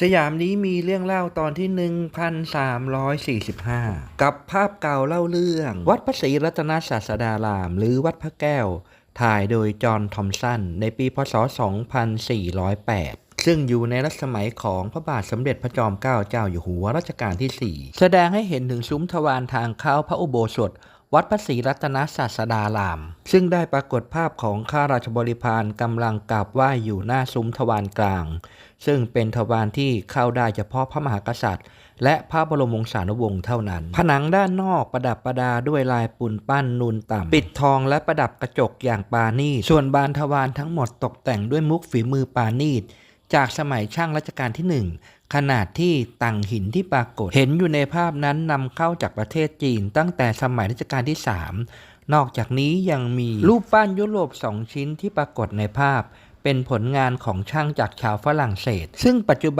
สยามนี้มีเรื่องเล่าตอนที่ 1345 กับภาพเก่าเล่าเรื่อง วัดพระศรีรัตนศาสดาราม หรือวัดพระแก้ว ถ่ายโดยจอห์นทอมสัน ในปีพศ 2408 ซึ่งอยู่ในรัชสมัยของพระบาทสมเด็จพระจอมเกล้าเจ้าอยู่หัวรัชกาลที่ 4 แสดงให้เห็นถึงซุ้มทวารทางเข้าพระอุโบสถ วัดพระศรีรัตนศาสดาราม ซึ่งได้ปรากฏภาพของข้าราชบริพารกำลังกราบไหว้อยู่หน้าซุ้มทวารกลาง ซึ่งเป็นทวารที่เข้าได้เฉพาะพระมหากษัตริย์ และพระบรมวงศานุวงศ์เท่านั้น ผนังด้านนอกประดับประดาด้วยลายปูนปั้นนูนต่ำปิดทองและประดับกระจกอย่างปาณีส่วนบานทวารทั้งหมดตกแต่งด้วยมุกฝีมือปาณี จากสมัยช่างรัชกาลที่หนึ่งขนาดที่ต่างหินที่ปรากฏ เห็นอยู่ในภาพนั้นนำเข้าจากประเทศจีน ตั้งแต่สมัยรัชกาลที่ 3 นอกจากนี้ยังมีรูปปั้นยุโรปสองชิ้นที่ปรากฏในภาพ เป็นผลงานของช่างจากชาวฝรั่งเศส ซึ่งปัจจุบัน